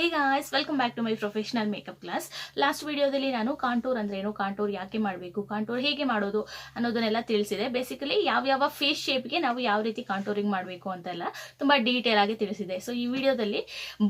Hey guys welcome back to my professional makeup class last ವಿಡಿಯೋದಲ್ಲಿ ನಾನು contour ಅಂದ್ರೆ ಏನು? ಕಾಂಟೂರ್ ಯಾಕೆ ಮಾಡಬೇಕು? ಕಾಂಟೂರ್ ಹೇಗೆ ಮಾಡೋದು ಅನ್ನೋದನ್ನೆಲ್ಲ ತಿಳಿಸಿದೆ. ಬೇಸಿಕಲಿ ಯಾವ ಯಾವ ಫೇಸ್ ಶೇಪ್ಗೆ ನಾವು ಯಾವ ರೀತಿ ಕಾಂಟೋರಿಂಗ್ ಮಾಡಬೇಕು ಅಂತೆಲ್ಲ ತುಂಬ ಡೀಟೇಲ್ ಆಗಿ ತಿಳಿಸಿದೆ. ಸೊ ಈ ವಿಡಿಯೋದಲ್ಲಿ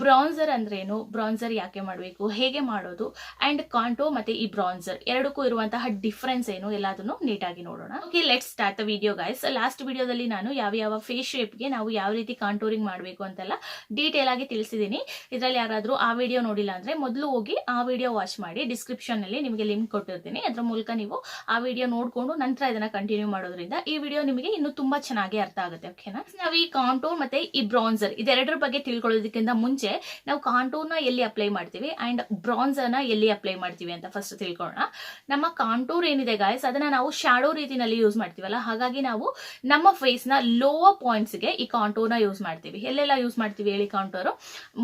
ಬ್ರಾನ್ಸರ್ ಅಂದ್ರೆ ಏನು? ಬ್ರಾನ್ಸರ್ ಯಾಕೆ ಮಾಡಬೇಕು? ಹೇಗೆ ಮಾಡೋದು? ಅಂಡ್ ಕಾಂಟೋ ಮತ್ತೆ ಈ ಬ್ರಾನ್ಸರ್ ಎರಡಕ್ಕೂ ಇರುವಂತಹ ಡಿಫ್ರೆನ್ಸ್ ಏನು? ಎಲ್ಲದನ್ನು ನೀಟಾಗಿ ನೋಡೋಣ. Okay let start the video guys last ವಿಡಿಯೋದಲ್ಲಿ ನಾನು ಯಾವ ಯಾವ ಫೇಸ್ ಶೇಪ್ಗೆ ನಾವು ಯಾವ ರೀತಿ ಕಾಂಟೋರಿಂಗ್ ಮಾಡಬೇಕು ಅಂತೆಲ್ಲ ಡೀಟೇಲ್ ಆಗಿ ತಿಳಿಸಿದ್ದೀನಿ. ಇದರಲ್ಲಿ ಯಾರಾದರೂ ಆ ವಿಡಿಯೋ ನೋಡಿಲ್ಲ ಅಂದರೆ ಮೊದಲು ಹೋಗಿ ಆ ವಿಡಿಯೋ ವಾಚ್ ಮಾಡಿ ಡಿಸ್ಕ್ರಿಪ್ಷನ್ ಅಲ್ಲಿ ನಿಮಗೆ ಲಿಂಕ್ ಕೊಟ್ಟಿರ್ತೀನಿ. ಅದರ ಮೂಲಕ ನೀವು ಆ ವಿಡಿಯೋ ನೋಡ್ಕೊಂಡು ನಂತರ ಇದನ್ನ ಕಂಟಿನ್ಯೂ ಮಾಡೋದ್ರಿಂದ ಈ ವಿಡಿಯೋ ನಿಮಗೆ ಇನ್ನೂ ತುಂಬಾ ಚೆನ್ನಾಗಿ ಅರ್ಥ ಆಗುತ್ತೆ ಓಕೆನಾ ನಾವು ಈ ಕಾಂಟೂರ್ ಮತ್ತೆ ಈ ಬ್ರಾನ್ಸರ್ ಇದೆರಡರ ಬಗ್ಗೆ ತಿಳ್ಕೊಳ್ಳೋದಕ್ಕಿಂತ ಮುಂಚೆ ನಾವು ಕಾಂಟೂರ್ನ ಎಲ್ಲಿ ಅಪ್ಲೈ ಮಾಡ್ತೀವಿ ಆ್ಯಂಡ್ ಬ್ರಾನ್ಸರ್ನ ಎಲ್ಲಿ ಅಪ್ಲೈ ಮಾಡ್ತೀವಿ ಅಂತ ಫಸ್ಟ್ ತಿಳ್ಕೊಳ್ಳೋಣ. ನಮ್ಮ ಕಾಂಟೂರ್ ಏನಿದೆ ಗಾಯ್ಸ್ ಅದನ್ನ ನಾವು ಶಾಡೋ ರೀತಿನಲ್ಲಿ ಯೂಸ್ ಮಾಡ್ತೀವಲ್ಲ, ಹಾಗಾಗಿ ನಾವು ನಮ್ಮ ಫೇಸ್ನ ಲೋವರ್ ಪಾಯಿಂಟ್ಸ್ಗೆ ಈ ಕಾಂಟೂರ್ನ ಯೂಸ್ ಮಾಡ್ತೀವಿ. ಎಲ್ಲೆಲ್ಲ ಯೂಸ್ ಮಾಡ್ತೀವಿ ಹೇಳಿ ಕಾಂಟೂರ್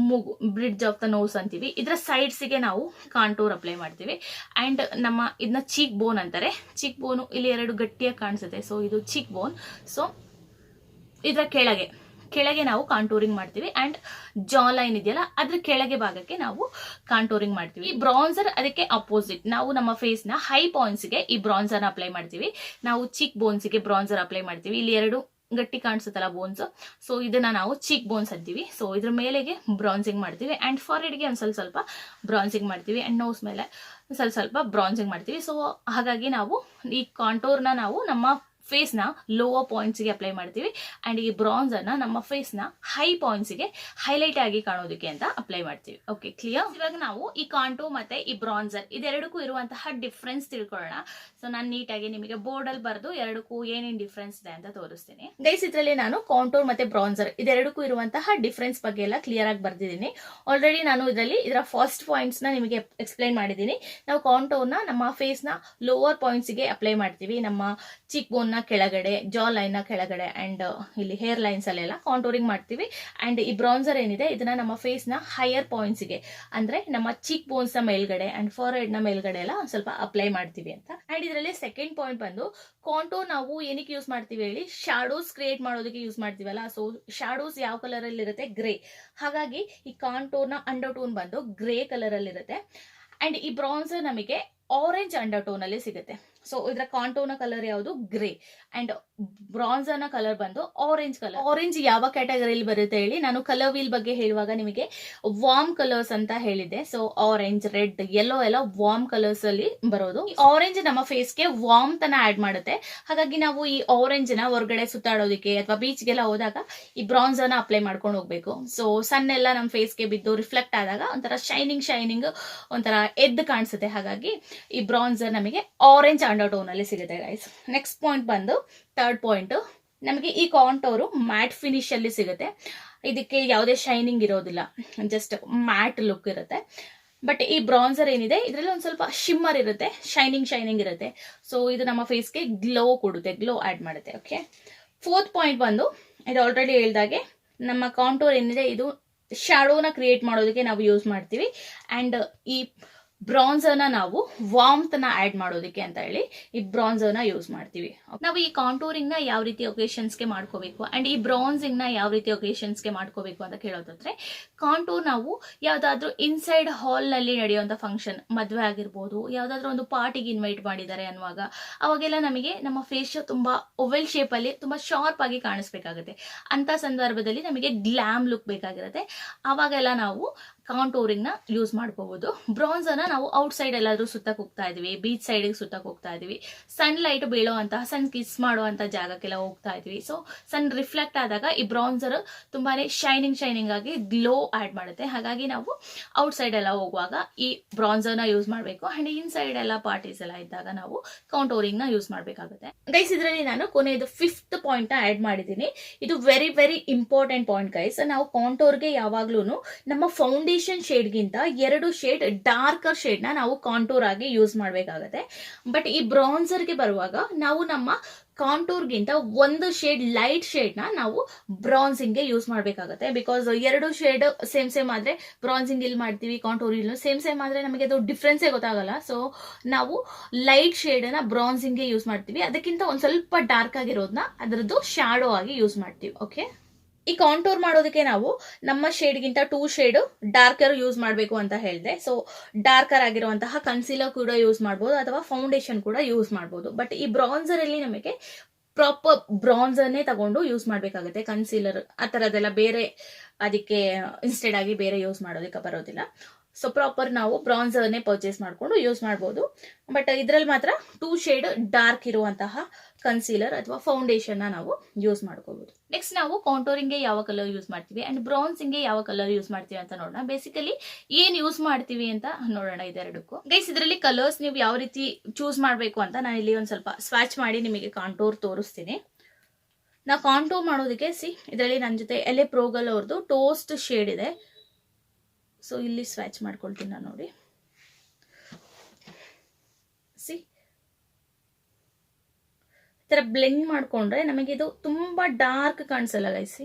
ಮೂಗು ಬ್ರಿಡ್ಜ್ ಆಫ್ ದ ನೋಸ್ ಅಂತೀವಿ. ಇದರ ಸೈಡ್ಸಿಗೆ ನಾವು ಕಾಂಟೂರ್ ಅಪ್ಲೈ ಮಾಡ್ತೀವಿ. ಆ್ಯಂಡ್ ನಮ್ಮ ಇದನ್ನ ಚೀಕ್ ಬೋನ್ ಅಂತಾರೆ. ಚೀಕ್ ಬೋನು ಇಲ್ಲಿ ಎರಡು ಗಟ್ಟಿಯಾಗಿ ಕಾಣಿಸುತ್ತೆ. ಸೊ ಇದು ಚೀಕ್ ಬೋನ್ ಸೊ ಇದರ ಕೆಳಗೆ. ಕೆಳಗೆ ನಾವು ಕಾಂಟೂರಿಂಗ್ ಮಾಡ್ತೀವಿ. ಆ್ಯಂಡ್ ಜಾ ಲೈನ್ ಇದೆಯಲ್ಲ, ಅದ್ರ ಕೆಳಗೆ ಭಾಗಕ್ಕೆ ನಾವು ಕಾಂಟೂರಿಂಗ್ ಮಾಡ್ತೀವಿ. ಈ ಬ್ರಾನ್ಸರ್ ಅದಕ್ಕೆ ಅಪೋಸಿಟ್ ನಾವು ನಮ್ಮ ಫೇಸ್ನ ಹೈ ಪಾಯಿಂಟ್ಸ್ಗೆ ಈ ಬ್ರಾನ್ಸರ್ನ ಅಪ್ಲೈ ಮಾಡ್ತೀವಿ. ನಾವು ಚಿಕ್ ಬೋನ್ಸ್ಗೆ ಬ್ರಾನ್ಸರ್ ಅಪ್ಲೈ ಮಾಡ್ತೀವಿ. ಇಲ್ಲಿ ಎರಡು ಗಟ್ಟಿ ಕಾಣಿಸುತ್ತಲ್ಲ ಬೋನ್ಸ್ ಸೊ ಇದನ್ನ ನಾವು ಚೀಕ್ ಬೋನ್ಸ್ ಅಂತೀವಿ. ಸೊ ಇದ್ರ ಮೇಲೆಗೆ ಬ್ರಾನ್ಸಿಂಗ್ ಮಾಡ್ತೀವಿ. ಅಂಡ್ ಫಾರ್ಹೆಡ್ಗೆ ಒಂದು ಸ್ವಲ್ಪ ಸ್ವಲ್ಪ ಬ್ರಾನ್ಸಿಂಗ್ ಮಾಡ್ತೀವಿ. ಅಂಡ್ ನೋಸ್ ಮೇಲೆ ಸ್ವಲ್ಪ ಸ್ವಲ್ಪ ಬ್ರಾನ್ಸಿಂಗ್ ಮಾಡ್ತೀವಿ. ಸೊ ಹಾಗಾಗಿ ನಾವು ಈ ಕಾಂಟೋರ್ನ ನಾವು ನಮ್ಮ ಫೇಸ್ನ ಲೋವರ್ ಪಾಯಿಂಟ್ಸ್ಗೆ ಅಪ್ಲೈ ಮಾಡ್ತೀವಿ. ಅಂಡ್ ಈ ಬ್ರಾನ್ಸ್ ಅನ್ನ ನಮ್ಮ ಫೇಸ್ನ ಹೈ ಪಾಯಿಂಟ್ಸ್ಗೆ ಹೈಲೈಟ್ ಆಗಿ ಕಾಣೋದಕ್ಕೆ ಅಂತ ಅಪ್ಲೈ ಮಾಡ್ತೀವಿ. ಓಕೆ ಕ್ಲಿಯರ್ ಇವಾಗ ನಾವು ಈ ಕಾಂಟೋ ಮತ್ತೆ ಈ ಬ್ರಾನ್ಸರ್ ಇದೆರಡಕ್ಕೂ ಇರುವಂತಹ ಡಿಫ್ರೆನ್ಸ್ ತಿಳ್ಕೊಳ್ಳೋಣ. ಸೊ ನಾನು ನೀಟಾಗಿ ನಿಮಗೆ ಬೋರ್ಡ್ ಅಲ್ಲಿ ಬರೆದು ಎರಡಕ್ಕೂ ಏನೇನು ಡಿಫ್ರೆನ್ಸ್ ಇದೆ ಅಂತ ತೋರಿಸ್ತೀನಿ. ಗೈಸ್ ಇದರಲ್ಲಿ ನಾನು ಕಾಂಟೋರ್ ಮತ್ತೆ ಬ್ರಾನ್ಸರ್ ಇದೆರಡಕ್ಕೂ ಇರುವಂತಹ ಡಿಫ್ರೆನ್ಸ್ ಬಗ್ಗೆ ಎಲ್ಲ ಕ್ಲಿಯರ್ ಆಗಿ ಬರ್ದಿದ್ದೀನಿ. ಆಲ್ರೆಡಿ ನಾನು ಇದರಲ್ಲಿ ಇದರ ಫಸ್ಟ್ ಪಾಯಿಂಟ್ಸ್ನ ನಿಮಗೆ ಎಕ್ಸ್ಪ್ಲೈನ್ ಮಾಡಿದ್ದೀನಿ. ನಾವು ಕಾಂಟೋರ್ನ ನಮ್ಮ ಫೇಸ್ನ ಲೋವರ್ ಪಾಯಿಂಟ್ಸ್ಗೆ ಅಪ್ಲೈ ಮಾಡ್ತೀವಿ. ನಮ್ಮ ಚಿಕ್ ಬೋನ್ ಕೆಳಗಡೆ ಜಾ ಲೈನ್ನ ಕೆಳಗಡೆ ಅಂಡ್ ಇಲ್ಲಿ ಹೇರ್ ಲೈನ್ಸ್ ಅಲ್ಲೆಲ್ಲ ಕಾಂಟೋರಿಂಗ್ ಮಾಡ್ತೀವಿ. ಅಂಡ್ ಈ ಬ್ರಾನ್ಸರ್ ಏನಿದೆ, ಇದನ್ನ ನಮ್ಮ ಫೇಸ್ನ ಹೈಯರ್ ಪಾಯಿಂಟ್ಸ್ ಅಂದ್ರೆ ನಮ್ಮ ಚಿಕ್ ಬೋನ್ಸ್ನ ಮೇಲ್ಗಡೆ ಅಂಡ್ ಫಾರ್ ಹೆಡ್ನ ಮೇಲ್ಗಡೆ ಎಲ್ಲ ಸ್ವಲ್ಪ ಅಪ್ಲೈ ಮಾಡ್ತೀವಿ ಅಂತ. ಅಂಡ್ ಇದರಲ್ಲಿ ಸೆಕೆಂಡ್ ಪಾಯಿಂಟ್ ಬಂದು ಕಾಂಟೋ ನಾವು ಏನಕ್ಕೆ ಯೂಸ್ ಮಾಡ್ತೀವಿ ಹೇಳಿ ಶಾಡೋಸ್ ಕ್ರಿಯೇಟ್ ಮಾಡೋದಕ್ಕೆ ಯೂಸ್ ಮಾಡ್ತೀವಲ್ಲ ಸೊ ಶಾಡೋಸ್ ಯಾವ ಕಲರ್ ಅಲ್ಲಿ ಇರುತ್ತೆ? ಗ್ರೇ ಹಾಗಾಗಿ ಈ ಕಾಂಟೋನ ಅಂಡರ್ ಟೋನ್ ಬಂದು ಗ್ರೇ ಕಲರ್ ಅಲ್ಲಿ ಇರುತ್ತೆ. ಈ ಬ್ರಾನ್ಸರ್ ನಮಗೆ ಆರೆಂಜ್ ಅಂಡರ್ ಟೋನ್ ಅಲ್ಲಿ ಸಿಗುತ್ತೆ. ಸೊ ಇದರ ಕಾಂಟೋನ ಕಲರ್ ಯಾವುದು? ಗ್ರೇ ಅಂಡ್ ಬ್ರಾನ್ಸರ್ ಅನ್ನ ಕಲರ್ ಬಂದು ಆರೆಂಜ್ ಕಲರ್ ಆರೆಂಜ್ ಯಾವ ಕ್ಯಾಟಗರಿಯಲ್ಲಿ ಬರುತ್ತೆ ಹೇಳಿ ನಾನು ಕಲರ್ ವೀಲ್ ಬಗ್ಗೆ ಹೇಳುವಾಗ ನಿಮಗೆ ವಾರ್ಮ್ ಕಲರ್ಸ್ ಅಂತ ಹೇಳಿದ್ದೆ. ಸೊ ಆರೆಂಜ್ ರೆಡ್ ಯೆಲ್ಲೋ ಎಲ್ಲ ವಾರ್ಮ್ ಕಲರ್ಸ್ ಅಲ್ಲಿ ಬರೋದು. ಆರೆಂಜ್ ನಮ್ಮ ಫೇಸ್ಗೆ ವಾರ್ಮ್ ತನ ಆಡ್ ಮಾಡುತ್ತೆ. ಹಾಗಾಗಿ ನಾವು ಈ ಆರೆಂಜ್ನ ಹೊರಗಡೆ ಸುತ್ತಾಡೋದಕ್ಕೆ ಅಥವಾ ಬೀಚ್ಗೆಲ್ಲ ಹೋದಾಗ ಈ ಬ್ರಾನ್ಸರ್ ಅನ್ನ ಅಪ್ಲೈ ಮಾಡ್ಕೊಂಡು ಹೋಗ್ಬೇಕು. ಸೊ ಸನ್ ಎಲ್ಲ ನಮ್ಮ ಫೇಸ್ಗೆ ಬಿದ್ದು ರಿಫ್ಲೆಕ್ಟ್ ಆದಾಗ ಒಂಥರ ಶೈನಿಂಗ್ ಶೈನಿಂಗ್ ಒಂಥರ ಎದ್ದು ಕಾಣಿಸುತ್ತೆ. ಹಾಗಾಗಿ ಈ ಬ್ರಾನ್ಸರ್ ನಮಗೆ ಆರೆಂಜ್ ಅಂಡರ್ ಟೋನ್ ಅಲ್ಲಿ ಸಿಗುತ್ತೆ ಗೈಸ್ ನೆಕ್ಸ್ಟ್ ಪಾಯಿಂಟ್ ಬಂದು ಥರ್ಡ್ ಪಾಯಿಂಟ್ ನಮಗೆ ಈ ಕಾಂಟೋರು ಮ್ಯಾಟ್ ಫಿನಿಶ್ ಅಲ್ಲಿ ಸಿಗುತ್ತೆ. ಇದಕ್ಕೆ ಯಾವುದೇ ಶೈನಿಂಗ್ ಇರೋದಿಲ್ಲ ಜಸ್ಟ್ ಮ್ಯಾಟ್ ಲುಕ್ ಇರುತ್ತೆ. ಬಟ್ ಈ ಬ್ರಾನ್ಸರ್ ಏನಿದೆ, ಇದರಲ್ಲಿ ಒಂದು ಸ್ವಲ್ಪ ಶಿಮ್ಮರ್ ಇರುತ್ತೆ ಶೈನಿಂಗ್ ಶೈನಿಂಗ್ ಇರುತ್ತೆ. ಸೊ ಇದು ನಮ್ಮ ಫೇಸ್ಗೆ ಗ್ಲೋ ಕೊಡುತ್ತೆ ಗ್ಲೋ ಆಡ್ ಮಾಡುತ್ತೆ ಓಕೆ ಫೋರ್ತ್ ಪಾಯಿಂಟ್ ಬಂದು, ಇದು ಆಲ್ರೆಡಿ ಹೇಳ್ದಾಗೆ, ನಮ್ಮ ಕಾಂಟೋರ್ ಏನಿದೆ, ಇದು ಶ್ಯಾಡೋನ ಕ್ರಿಯೇಟ್ ಮಾಡೋದಕ್ಕೆ ನಾವು ಯೂಸ್ ಮಾಡ್ತೀವಿ. ಅಂಡ್ ಈ ಬ್ರಾನ್ಸರ್ನ ನಾವು ವಾಮ್ತನ ಆಡ್ ಮಾಡೋದಕ್ಕೆ ಅಂತ ಹೇಳಿ ಈ ಬ್ರಾನ್ಸರ್ನ ಯೂಸ್ ಮಾಡ್ತೀವಿ. ನಾವು ಈ ಕಾಂಟೂರಿಂಗ್ನ ಯಾವ ರೀತಿ ಒಕೇಶನ್ಸ್ಗೆ ಮಾಡ್ಕೋಬೇಕು ಅಂಡ್ ಈ ಬ್ರಾನ್ಸಿಂಗ್ನ ಯಾವ ರೀತಿ ಒಕೇಶನ್ಸ್ಗೆ ಮಾಡ್ಕೋಬೇಕು ಅಂತ ಕೇಳೋದಾದ್ರೆ ಕಾಂಟೂರ್ ನಾವು ಯಾವ್ದಾದ್ರು ಇನ್ಸೈಡ್ ಹಾಲ್ನಲ್ಲಿ ನಡೆಯುವಂತ ಫಂಕ್ಷನ್ ಮದುವೆ ಆಗಿರ್ಬೋದು, ಯಾವುದಾದ್ರೂ ಒಂದು ಪಾರ್ಟಿಗೆ ಇನ್ವೈಟ್ ಮಾಡಿದ್ದಾರೆ ಅನ್ನುವಾಗ, ಅವಾಗೆಲ್ಲ ನಮಗೆ ನಮ್ಮ ಫೇಸ್ ತುಂಬಾ ಒವೆಲ್ ಅಲ್ಲಿ ತುಂಬಾ ಶಾರ್ಪ್ ಆಗಿ ಕಾಣಿಸ್ಬೇಕಾಗುತ್ತೆ. ಅಂತ ಸಂದರ್ಭದಲ್ಲಿ ನಮಗೆ ಗ್ಲಾಮ್ ಲುಕ್ ಬೇಕಾಗಿರುತ್ತೆ. ಅವಾಗೆಲ್ಲ ನಾವು ಕಾಂಟೂರಿಂಗ್ನ ಯೂಸ್ ಮಾಡ್ಕೋಬಹುದು ಬ್ರಾನ್ಸರ್ನ ನಾವು ಔಟ್ ಸೈಡ್ ಎಲ್ಲಾದ್ರೂ ಸುತ್ತಕ್ಕೆ ಹೋಗ್ತಾ ಇದೀವಿ. ಬೀಚ್ ಸೈಡ್ ಸುತ್ತಕ್ಕೆ ಹೋಗ್ತಾ ಇದೀವಿ. ಸನ್ ಲೈಟ್ ಬೀಳುವಂತಹ, ಸನ್ ಕಿಸ್ ಮಾಡುವಂತಹ ಜಾಗಕ್ಕೆಲ್ಲ ಹೋಗ್ತಾ ಇದೀವಿ. ಸೊ, ಸನ್ ರಿಫ್ಲೆಕ್ಟ್ ಆದಾಗ ಈ ಬ್ರಾನ್ಸರ್ ತುಂಬಾನೇ ಶೈನಿಂಗ್ ಶೈನಿಂಗ್ ಆಗಿ ಗ್ಲೋ ಆಡ್ ಮಾಡುತ್ತೆ. ಹಾಗಾಗಿ ನಾವು ಔಟ್ ಸೈಡ್ ಎಲ್ಲ ಹೋಗುವಾಗ ಈ ಬ್ರಾನ್ಸರ್ನ ಯೂಸ್ ಮಾಡಬೇಕು. ಅಂಡ್ ಇನ್ ಸೈಡ್ ಎಲ್ಲ ಪಾರ್ಟೀಸ್ ಎಲ್ಲ ಇದ್ದಾಗ ನಾವು ಕೌಂಟೋರಿಂಗ್ನ ಯೂಸ್ ಮಾಡಬೇಕಾಗುತ್ತೆ. ಗೈಸ್, ಇದರಲ್ಲಿ ನಾನು ಕೊನೆಯದು ಫಿಫ್ತ್ ಪಾಯಿಂಟ್ ಆಡ್ ಮಾಡಿದ್ದೀನಿ. ಇದು very very important point guys. ನಾವು ಕಾಂಟೋರ್ಗೆ ಯಾವಾಗ್ಲೂ ನಮ್ಮ ಫೌಂಡೇಶನ್ ಶೇಡ್ಗಿಂತ ಎರಡು ಶೇಡ್ ಡಾರ್ಕರ್ ಶೇಡ್ನ ನಾವು ಕಾಂಟೂರ್ ಆಗಿ ಯೂಸ್ ಮಾಡಬೇಕಾಗತ್ತೆ. ಬಟ್ ಈ ಬ್ರೌನ್ಸರ್ಗೆ ಬರುವಾಗ ನಾವು ನಮ್ಮ ಕಾಂಟೂರ್ಗಿಂತ ಒಂದು ಶೇಡ್ ಲೈಟ್ ಶೇಡ್ನ ನಾವು ಬ್ರಾನ್ಸಿಂಗ್ಗೆ ಯೂಸ್ ಮಾಡಬೇಕಾಗುತ್ತೆ. ಬಿಕಾಸ್ ಎರಡು ಶೇಡ್ ಸೇಮ್ ಸೇಮ್ ಆದ್ರೆ ಬ್ರಾನ್ಸಿಂಗ್ ಇಲ್ಲಿ ಮಾಡ್ತೀವಿ ಕಾಂಟೂರ್ ಇಲ್ಲಿ ಸೇಮ್ ಸೇಮ್ ಆದ್ರೆ ನಮಗೆ ಅದು ಡಿಫ್ರೆನ್ಸೇ ಗೊತ್ತಾಗಲ್ಲ. ಸೊ ನಾವು ಲೈಟ್ ಶೇಡ್ನ ಬ್ರಾನ್ಸಿಂಗ್ಗೆ ಯೂಸ್ ಮಾಡ್ತೀವಿ. ಅದಕ್ಕಿಂತ ಒಂದು ಸ್ವಲ್ಪ ಡಾರ್ಕ್ ಆಗಿರೋದನ್ನ ಅದರದ್ದು ಶ್ಯಾಡೋ ಆಗಿ ಯೂಸ್ ಮಾಡ್ತೀವಿ. ಓಕೆ ಈ ಕಾಂಟೂರ್ ಮಾಡೋದಕ್ಕೆ ನಾವು ನಮ್ಮ ಶೇಡ್ಗಿಂತ ಟೂ ಶೇಡ್ ಡಾರ್ಕರ್ ಯೂಸ್ ಮಾಡಬೇಕು ಅಂತ ಹೇಳಿದೆ. ಸೊ ಡಾರ್ಕರ್ ಆಗಿರುವಂತಹ ಕನ್ಸೀಲರ್ ಕೂಡ ಯೂಸ್ ಮಾಡ್ಬೋದು ಅಥವಾ ಫೌಂಡೇಶನ್ ಕೂಡ ಯೂಸ್ ಮಾಡ್ಬೋದು. ಬಟ್ ಈ ಬ್ರಾನ್ಸರ್ ಅಲ್ಲಿ ನಮಗೆ ಪ್ರಾಪರ್ ಬ್ರಾನ್ಸರ್ನೇ ತಗೊಂಡು ಯೂಸ್ ಮಾಡಬೇಕಾಗುತ್ತೆ. ಕನ್ಸೀಲರ್ ಆ ಥರದ್ದೆಲ್ಲ ಬೇರೆ, ಅದಕ್ಕೆ ಇನ್ಸ್ಟೆಡ್ ಆಗಿ ಬೇರೆ ಯೂಸ್ ಮಾಡೋದಕ್ಕೆ ಬರೋದಿಲ್ಲ. ಸೊ ಪ್ರಾಪರ್ ನಾವು ಬ್ರಾನ್ಸರ್ನೇ ಪರ್ಚೇಸ್ ಮಾಡಿಕೊಂಡು ಯೂಸ್ ಮಾಡ್ಬೋದು. ಬಟ್ ಇದರಲ್ಲಿ ಮಾತ್ರ ಟೂ ಶೇಡ್ ಡಾರ್ಕ್ ಇರುವಂತಹ ಕನ್ಸೀಲರ್ ಅಥವಾ ಫೌಂಡೇಶನ್ ನಾವು ಯೂಸ್ ಮಾಡ್ಕೋಬಹುದು ನೆಕ್ಸ್ಟ್ ನಾವು ಕಾಂಟೋರಿಂಗ್ಗೆ ಯಾವ ಕಲರ್ ಯೂಸ್ ಮಾಡ್ತೀವಿ ಅಂಡ್ ಬ್ರೌನ್ಸಿಂಗ್ಗೆ ಯಾವ ಕಲರ್ ಯೂಸ್ ಮಾಡ್ತೀವಿ ಅಂತ ನೋಡೋಣ. ಬೇಸಿಕಲಿ ಏನ್ ಯೂಸ್ ಮಾಡ್ತೀವಿ ಅಂತ ನೋಡೋಣ ಇದೆರಡಕ್ಕೂ. ಗೈಸ್ ಇದರಲ್ಲಿ ಕಲರ್ಸ್ ನೀವು ಯಾವ ರೀತಿ ಚೂಸ್ ಮಾಡಬೇಕು ಅಂತ ನಾನು ಇಲ್ಲಿ ಒಂದು ಸ್ವಲ್ಪ ಸ್ವಾಚ್ ಮಾಡಿ ನಿಮಗೆ ಕಾಂಟೋರ್ ತೋರಿಸ್ತೀನಿ. ನಾ ಕಾಂಟೋರ್ ಮಾಡೋದಕ್ಕೆ ಸಿ ಇದರಲ್ಲಿ ನನ್ನ ಜೊತೆ ಎಲೆ ಪ್ರೋಗಲ್ ಅವ್ರದ್ದು ಟೋಸ್ಟ್ ಶೇಡ್ ಇದೆ. ಸೊ ಇಲ್ಲಿ ಸ್ವ್ಯಾಚ್ ಮಾಡ್ಕೊಳ್ತೀನಿ ನಾನು ನೋಡಿ. ಸಿ ಈ ಥರ ಬ್ಲೆಂಡ್ ಮಾಡ್ಕೊಂಡ್ರೆ ನಮಗೆ ಇದು ತುಂಬಾ ಡಾರ್ಕ್ ಕಾಣಿಸಲ್ಲ ಗೈಸಿ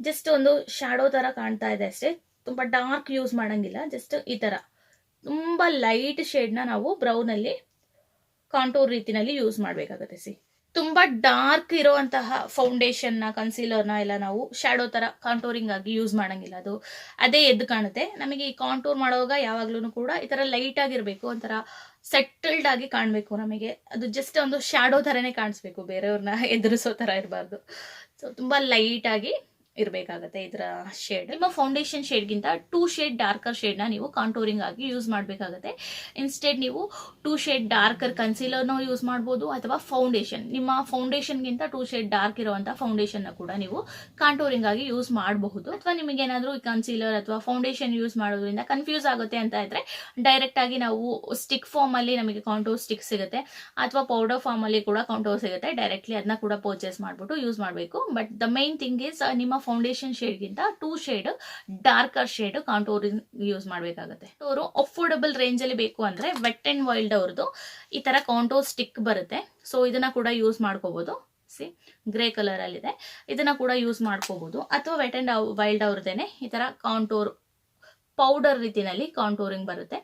ಜಸ್ಟ್ ಒಂದು ಶ್ಯಾಡೋ ತರ ಕಾಣ್ತಾ ಇದೆ ಅಷ್ಟೇ. ತುಂಬ ಡಾರ್ಕ್ ಯೂಸ್ ಮಾಡಂಗಿಲ್ಲ ಜಸ್ಟ್ ಈ ತರ. ತುಂಬಾ ಲೈಟ್ ಶೇಡ್ನ ನಾವು ಬ್ರೌನ್ ಅಲ್ಲಿ ಕಾಂಟೋರ್ ರೀತಿನಲ್ಲಿ ಯೂಸ್ ಮಾಡಬೇಕಾಗುತ್ತೆ ಸಿ ತುಂಬಾ ಡಾರ್ಕ್ ಇರುವಂತಹ ಕನ್ಸೀಲರ್ನ ಎಲ್ಲ ನಾವು ಶ್ಯಾಡೋ ತರ ಕಾಂಟೋರಿಂಗ್ ಆಗಿ ಯೂಸ್ ಮಾಡಂಗಿಲ್ಲ ಅದು. ಅದೇ ಎದ್ದು ಕಾಣುತ್ತೆ. ನಮಗೆ ಈ ಕಾಂಟೂರ್ ಮಾಡುವಾಗ ಯಾವಾಗ್ಲೂ ಕೂಡ ಈ ತರ ಲೈಟ್ ಆಗಿರ್ಬೇಕು, ಒಂಥರ ಸೆಟಲ್ಡ್ ಆಗಿ ಕಾಣಬೇಕು ನಮಗೆ. ಅದು ಜಸ್ಟ್ ಒಂದು ಶ್ಯಾಡೋ ತರನೇ ಕಾಣಿಸ್ಬೇಕು, ಬೇರೆಯವ್ರನ್ನ ಎದುರಿಸೋ ತರ ಇರಬಾರ್ದು. ಸೊ ತುಂಬಾ ಲೈಟ್ ಆಗಿ ಇರಬೇಕಾಗತ್ತೆ ಇದರ ಶೇಡ್ ನಿಮ್ಮ ಫೌಂಡೇಶನ್ ಶೇಡ್ಗಿಂತ ಟೂ ಶೇಡ್ ಡಾರ್ಕರ್ ಶೇಡ್ನ ನೀವು ಕಾಂಟೋರಿಂಗ್ ಆಗಿ ಯೂಸ್ ಮಾಡಬೇಕಾಗತ್ತೆ. ಇನ್ಸ್ಟೆಡ್ ನೀವು ಟೂ ಶೇಡ್ ಡಾರ್ಕರ್ ಕನ್ಸೀಲರ್ನ ಯೂಸ್ ಮಾಡ್ಬೋದು ಅಥವಾ ಫೌಂಡೇಶನ್ ನಿಮ್ಮ ಫೌಂಡೇಶನ್ಗಿಂತ ಟೂ ಶೇಡ್ ಡಾರ್ಕ್ ಇರುವಂತಹ ಫೌಂಡೇಶನ್ನ ಕೂಡ ನೀವು ಕಾಂಟೋರಿಂಗ್ ಆಗಿ ಯೂಸ್ ಮಾಡಬಹುದು. ಅಥವಾ ನಿಮಗೆ ಏನಾದರೂ ಈ ಕನ್ಸೀಲರ್ ಅಥವಾ ಫೌಂಡೇಶನ್ ಯೂಸ್ ಮಾಡೋದ್ರಿಂದ ಕನ್ಫ್ಯೂಸ್ ಆಗುತ್ತೆ ಅಂತ ಇದ್ರೆ ಡೈರೆಕ್ಟ್ ಆಗಿ ನಾವು ಸ್ಟಿಕ್ ಫಾರ್ಮ್ ಅಲ್ಲಿ ನಮಗೆ ಕಾಂಟೋರ್ ಸ್ಟಿಕ್ ಸಿಗುತ್ತೆ. ಅಥವಾ ಪೌಡರ್ ಫಾರ್ಮ್ ಅಲ್ಲಿ ಕೂಡ ಕಾಂಟೋರ್ ಸಿಗುತ್ತೆ. ಡೈರೆಕ್ಟ್ಲಿ ಅದನ್ನ ಕೂಡ ಪರ್ಚೇಸ್ ಮಾಡ್ಬಿಟ್ಟು ಯೂಸ್ ಮಾಡಬೇಕು. But the main thing is ನಿಮ್ಮ foundation ಶೇಡ್ಗಿಂತ two shade darker shade contour use ಮಾಡಬೇಕಾಗುತ್ತೆ. ಅವರು ಅಫೋರ್ಡಬಲ್ ರೇಂಜ್ ಅಲ್ಲಿ ಬೇಕು ಅಂದ್ರೆ ವೆಟ್ ಅಂಡ್ ವೈಲ್ಡ್ ಅವ್ರದ್ದು ಈ ತರ ಕಾಂಟೋರ್ ಸ್ಟಿಕ್ ಬರುತ್ತೆ. ಸೊ ಇದನ್ನ ಕೂಡ ಯೂಸ್ ಮಾಡ್ಕೋಬಹುದು ಸಿ ಗ್ರೇ ಕಲರ್ ಅಲ್ಲಿ ಇದೆ ಇದನ್ನ ಕೂಡ ಯೂಸ್ ಮಾಡ್ಕೋಬಹುದು ಅಥವಾ ವೆಟ್ ಅಂಡ್ ವೈಲ್ಡ್ ಅವ್ರದ್ದೇನೆ ಈ ತರ ಕಾಂಟೋರ್ ಪೌಡರ್ ರೀತಿಯಲ್ಲಿ ಕಾಂಟೋರಿಂಗ್ ಬರುತ್ತೆ.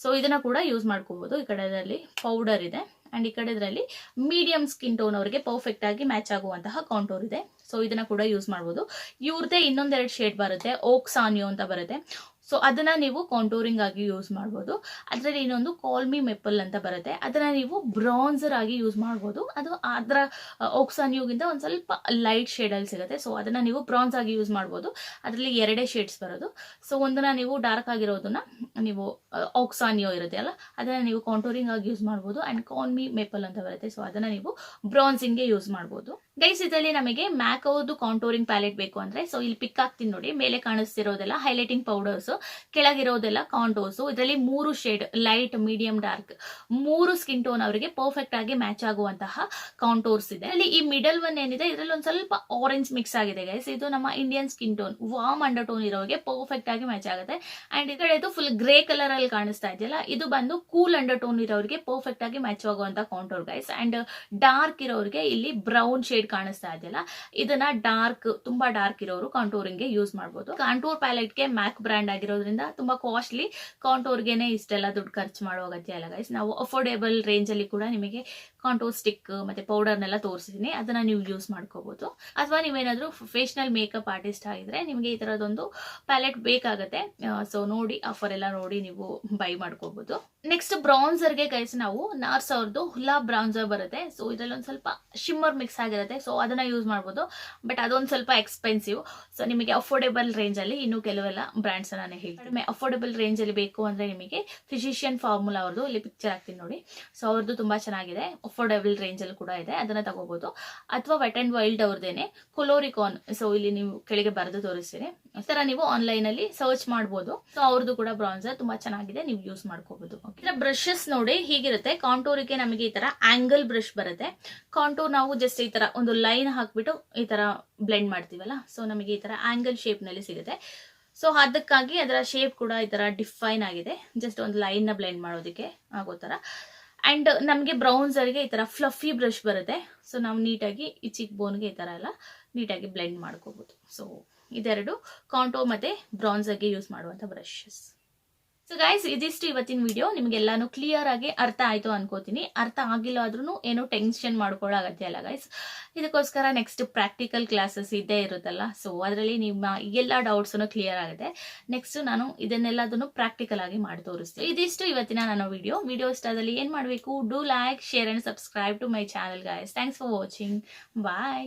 ಸೊ ಇದನ್ನ ಕೂಡ ಯೂಸ್ ಮಾಡ್ಕೋಬಹುದು ಈ ಕಡೆದಲ್ಲಿ ಪೌಡರ್ ಇದೆ. ಅಂಡ್ ಈ ಕಡೆ ಇದರಲ್ಲಿ ಮೀಡಿಯಂ ಸ್ಕಿನ್ ಟೋನ್ ಅವರಿಗೆ ಪರ್ಫೆಕ್ಟ್ ಆಗಿ ಮ್ಯಾಚ್ ಆಗುವಂತಹ ಕಾಂಟೋರ್ ಇದೆ. ಸೊ ಇದನ್ನ ಕೂಡ ಯೂಸ್ ಮಾಡ್ಬೋದು. ಇವ್ರದೇ ಇನ್ನೊಂದೆರಡು ಶೇಡ್ ಬರುತ್ತೆ. ಓಕ್ ಸಾನ್ಯೋ ಅಂತ ಬರುತ್ತೆ. ಸೊ ಅದನ್ನ ನೀವು ಕಾಂಟೋರಿಂಗ್ ಆಗಿ ಯೂಸ್ ಮಾಡ್ಬೋದು. ಅದರಲ್ಲಿ ಇನ್ನೊಂದು ಕಾಲ್ಮಿ ಮೆಪಲ್ ಅಂತ ಬರುತ್ತೆ. ಅದನ್ನ ನೀವು ಬ್ರಾನ್ಸರ್ ಆಗಿ ಯೂಸ್ ಮಾಡ್ಬೋದು. ಅದು ಅದರ ಓಕ್ಸಾನಿಯೋಗಿಂತ ಒಂದು ಸ್ವಲ್ಪ ಲೈಟ್ ಶೇಡ್ ಅಲ್ಲಿ ಸಿಗುತ್ತೆ. ಸೊ ಅದನ್ನ ನೀವು ಬ್ರಾನ್ಸ್ ಆಗಿ ಯೂಸ್ ಮಾಡ್ಬೋದು. ಅದರಲ್ಲಿ ಎರಡೇ ಶೇಡ್ಸ್ ಬರೋದು. ಸೊ ಒಂದನ್ನ ನೀವು ಡಾರ್ಕ್ ಆಗಿರೋದನ್ನ ನೀವು ಓಕ್ಸಾನ್ಯೋ ಇರುತ್ತೆ ಅಲ್ಲ? ಅದನ್ನ ನೀವು ಕಾಂಟೋರಿಂಗ್ ಆಗಿ ಯೂಸ್ ಮಾಡ್ಬೋದು. ಅಂಡ್ ಕಾಲ್ಮಿ ಮೇಪಲ್ ಅಂತ ಬರುತ್ತೆ. ಸೊ ಅದನ್ನ ನೀವು ಬ್ರಾನ್ಸಿಂಗ್ಗೆ ಯೂಸ್ ಮಾಡ್ಬೋದು. ಗೈಸ್ ಇದರಲ್ಲಿ ನಮಗೆ ಮ್ಯಾಕ್ ಅವ್ರದ್ದು ಕಾಂಟೋರಿಂಗ್ ಪ್ಯಾಲೆಟ್ ಬೇಕು ಅಂದ್ರೆ ಸೊ ಇಲ್ಲಿ ಪಿಕ್ ಆಗ್ತೀನಿ ನೋಡಿ. ಮೇಲೆ ಕಾಣಿಸ್ತಿರೋದೆಲ್ಲ ಹೈಲೈಟಿಂಗ್ ಪೌಡರ್ಸ್ ಕೆಳಗಿರೋದೆಲ್ಲ ಕಾಂಟೋರ್ಸ್ ಇದರಲ್ಲಿ ಮೂರು ಶೇಡ್ ಲೈಟ್ ಮೀಡಿಯಂ ಡಾರ್ಕ್ ಮೂರು ಸ್ಕಿನ್ ಟೋನ್ ಅವರಿಗೆ ಪರ್ಫೆಕ್ಟ್ ಆಗಿ ಮ್ಯಾಚ್ ಆಗುವಂತಹ ಕಾಂಟೋರ್ಸ್ ಇದೆ. ಅಲ್ಲಿ ಈ ಮಿಡಲ್ ಒನ್ ಏನಿದೆ, ಇದರಲ್ಲಿ ಒಂದು ಸ್ವಲ್ಪ ಆರೆಂಜ್ ಮಿಕ್ಸ್ ಆಗಿದೆ ಗೈಸ್ ಇದು ನಮ್ಮ Indian skin tone warm undertone ಇರೋರಿಗೆ ಪರ್ಫೆಕ್ಟ್ ಆಗಿ ಮ್ಯಾಚ್ ಆಗುತ್ತೆ. ಅಂಡ್ ಕಡೆ ಇದು ಫುಲ್ ಗ್ರೇ ಕಲರ್ ಅಲ್ಲಿ ಕಾಣಿಸ್ತಾ ಇದೆಯಲ್ಲ, ಇದು ಬಂದು ಕೂಲ್ ಅಂಡರ್ ಟೋನ್ ಇರೋರಿಗೆ ಪರ್ಫೆಕ್ಟ್ ಆಗಿ ಮ್ಯಾಚ್ ಆಗುವಂತಹ ಕಾಂಟೋರ್ ಗೈಸ್ ಅಂಡ್ ಡಾರ್ಕ್ ಇರೋರಿಗೆ ಇಲ್ಲಿ ಬ್ರೌನ್ ಶೇಡ್ ಕಾಣಿಸ್ತಾ ಇದೆಯಲ್ಲ, ಇದನ್ನ ಡಾರ್ಕ್, ತುಂಬಾ ಡಾರ್ಕ್ ಇರೋರು ಕಾಂಟೋರಿಂಗ್ಗೆ ಯೂಸ್ ಮಾಡಬಹುದು ಕಾಂಟೋರ್ ಪ್ಯಾಲೆಟ್ಗೆ ಮ್ಯಾಕ್ ಬ್ರ್ಯಾಂಡ್ ಆಗಿರೋದ್ರಿಂದ ತುಂಬಾ ಕಾಸ್ಟ್ಲಿ ಕಾಂಟೋರ್ಗೆನೆ ಇಷ್ಟೆಲ್ಲ ದುಡ್ಡು ಖರ್ಚು ಮಾಡೋ ಅಗತ್ಯ ಅಲ್ಲ ಗೈಸ್ ನಾವು ಅಫೋರ್ಡೇಬಲ್ ರೇಂಜ್ ಅಲ್ಲಿ ಕೂಡ ನಿಮಗೆ ಕಾಂಟೋರ್ ಸ್ಟಿಕ್ ಮತ್ತೆ ಪೌಡರ್ನೆಲ್ಲ ತೋರಿಸಿದೀನಿ. ಅದನ್ನ ನೀವು ಯೂಸ್ ಮಾಡ್ಕೋಬಹುದು ಅಥವಾ ನೀವೇನಾದ್ರು ಪ್ರೊಫೆಷನಲ್ ಮೇಕಪ್ ಆರ್ಟಿಸ್ಟ್ ಆಗಿದ್ರೆ ನಿಮಗೆ ಈ ತರದೊಂದು ಪ್ಯಾಲೆಟ್ ಬೇಕಾಗುತ್ತೆ. ಸೊ ನೋಡಿ ಆಫರ್ ಎಲ್ಲ ನೋಡಿ ನೀವು ಬೈ ಮಾಡ್ಕೋಬಹುದು ನೆಕ್ಸ್ಟ್ ಬ್ರೌನ್ಸರ್ಗೆ ಗೈಸ್ ನಾವು ನಾರ್ಸ್ ಅವ್ರದ್ದು ಹುಲ್ಲಾ ಬ್ರೌನ್ಸರ್ ಬರುತ್ತೆ. ಸೊ ಇದ್ರಲ್ಲಿ ಒಂದ್ ಸ್ವಲ್ಪ ಶಿಮ್ಮರ್ ಮಿಕ್ಸ್ ಆಗಿರುತ್ತೆ. ಸೊ ಅದನ್ನ ಯೂಸ್ ಮಾಡ್ಬೋದು. ಬಟ್ ಅದೊಂದು ಸ್ವಲ್ಪ ಎಕ್ಸ್ಪೆನ್ಸಿವ್ ಸೊ ನಿಮಗೆ ಅಫೋರ್ಡೆಬಲ್ ರೇಂಜ್ ಅಲ್ಲಿ ಇನ್ನು ಕೆಲವೆಲ್ಲ ಬ್ರ್ಯಾಂಡ್ಸ್ ನಾನು ಹೇಳಿ ಕಡಿಮೆ. ಅಫೋರ್ಡೇಬಲ್ ರೇಂಜ್ ಅಲ್ಲಿ ಬೇಕು ಅಂದ್ರೆ ನಿಮಗೆ ಫಿಸಿಷಿಯನ್ ಫಾರ್ಮುಲಾ ಅವ್ರದ್ದು ಇಲ್ಲಿ ಪಿಕ್ಚರ್ ಹಾಕ್ತೀನಿ ನೋಡಿ. ಸೊ ಅವ್ರದ್ದು ತುಂಬಾ ಚೆನ್ನಾಗಿದೆ. ಅಫೋರ್ಡೇಬಲ್ ರೇಂಜ್ ಅಲ್ಲಿ ಕೂಡ ಇದೆ. ಅದನ್ನ ತಗೋಬಹುದು ಅಥವಾ ವೆಟ್ ಅಂಡ್ ವೈಲ್ಡ್ ಅವ್ರದ್ದೇನೆ ಕೊಲೋರಿಕಾನ್ ಸೊ ಇಲ್ಲಿ ನೀವು ಕೆಳಗೆ ಬರೆದು ತೋರಿಸ್ತೀನಿ. ಈ ತರ ನೀವು ಆನ್ಲೈನ್ ಅಲ್ಲಿ ಸರ್ಚ್ ಮಾಡಬಹುದು ಸೊ ಅವ್ರದ್ದು ಕೂಡ ಬ್ರಾನ್ಸರ್ ತುಂಬಾ ಚೆನ್ನಾಗಿದೆ. ನೀವು ಯೂಸ್ ಮಾಡ್ಕೋಬಹುದು ಬ್ರಷಸ್ ನೋಡಿ ಹೀಗಿರುತ್ತೆ. ಕಾಂಟೋರಿಗೆ ನಮಗೆ ಈ ತರ ಆಂಗಲ್ ಬ್ರಷ್ ಬರುತ್ತೆ. ಕಾಂಟೋರ್ ನಾವು ಜಸ್ಟ್ ಈ ತರ ಒಂದು ಲೈನ್ ಹಾಕ್ಬಿಟ್ಟು ಈ ತರ ಬ್ಲೆಂಡ್ ಮಾಡ್ತೀವಲ್ಲ? ಸೊ ನಮಗೆ ಈ ತರ ಆಂಗಲ್ ಶೇಪ್ನಲ್ಲಿ ಸಿಗುತ್ತೆ. ಸೊ ಅದಕ್ಕಾಗಿ ಅದರ ಶೇಪ್ ಕೂಡ ಈ ತರ ಡಿಫೈನ್ ಆಗಿದೆ. ಜಸ್ಟ್ ಒಂದು ಲೈನ್ನ ಬ್ಲೆಂಡ್ ಮಾಡೋದಕ್ಕೆ ಆಗೋ ತರ. ಅಂಡ್ ನಮಗೆ ಬ್ರೌನ್ಸರ್ಗೆ ಈ ತರ ಫ್ಲಫಿ ಬ್ರಷ್ ಬರುತ್ತೆ. ಸೊ ನಾವು ನೀಟಾಗಿ ಈ ಚಿಕ್ ಬೋನ್ಗೆ ಈ ತರ ಎಲ್ಲ ನೀಟಾಗಿ ಬ್ಲೆಂಡ್ ಮಾಡ್ಕೋಬಹುದು ಸೊ ಇದೆರಡು ಕಾಂಟೋ ಮತ್ತೆ ಬ್ರೌನ್ಸರ್ಗೆ ಯೂಸ್ ಮಾಡುವಂತ ಬ್ರಷಸ್ ಸೊ ಗೈಸ್ ಇದಿಷ್ಟು ಇವತ್ತಿನ ವಿಡಿಯೋ ನಿಮ್ಗೆಲ್ಲಾನು ಕ್ಲಿಯರ್ ಆಗಿ ಅರ್ಥ ಆಯ್ತು ಅನ್ಕೋತೀನಿ. ಅರ್ಥ ಆಗಿಲ್ಲ ಆದ್ರೂ ಏನು ಟೆನ್ಷನ್ ಮಾಡ್ಕೊಳ್ಳೋ ಅಗತ್ಯ ಇಲ್ಲ ಗೈಸ್ ಇದಕ್ಕೋಸ್ಕರ ನೆಕ್ಸ್ಟ್ ಪ್ರಾಕ್ಟಿಕಲ್ ಕ್ಲಾಸಸ್ ಇದ್ದೇ ಇರುತ್ತಲ್ಲ. ಸೊ ಅದರಲ್ಲಿ ನಿಮ್ಮ ಎಲ್ಲ ಡೌಟ್ಸನ್ನು ಕ್ಲಿಯರ್ ಆಗುತ್ತೆ. ನೆಕ್ಸ್ಟ್ ನಾನು ಇದನ್ನೆಲ್ಲದನ್ನು ಪ್ರಾಕ್ಟಿಕಲ್ ಆಗಿ ಮಾಡಿ ತೋರಿಸ್ತೀನಿ. ಇದಿಷ್ಟು ಇವತ್ತಿನ ನಾನು ವಿಡಿಯೋ ವಿಡಿಯೋ ಇಷ್ಟದಲ್ಲಿ ಏನ್ ಮಾಡಬೇಕು? Do like share and subscribe to my channel guys thanks for watching bye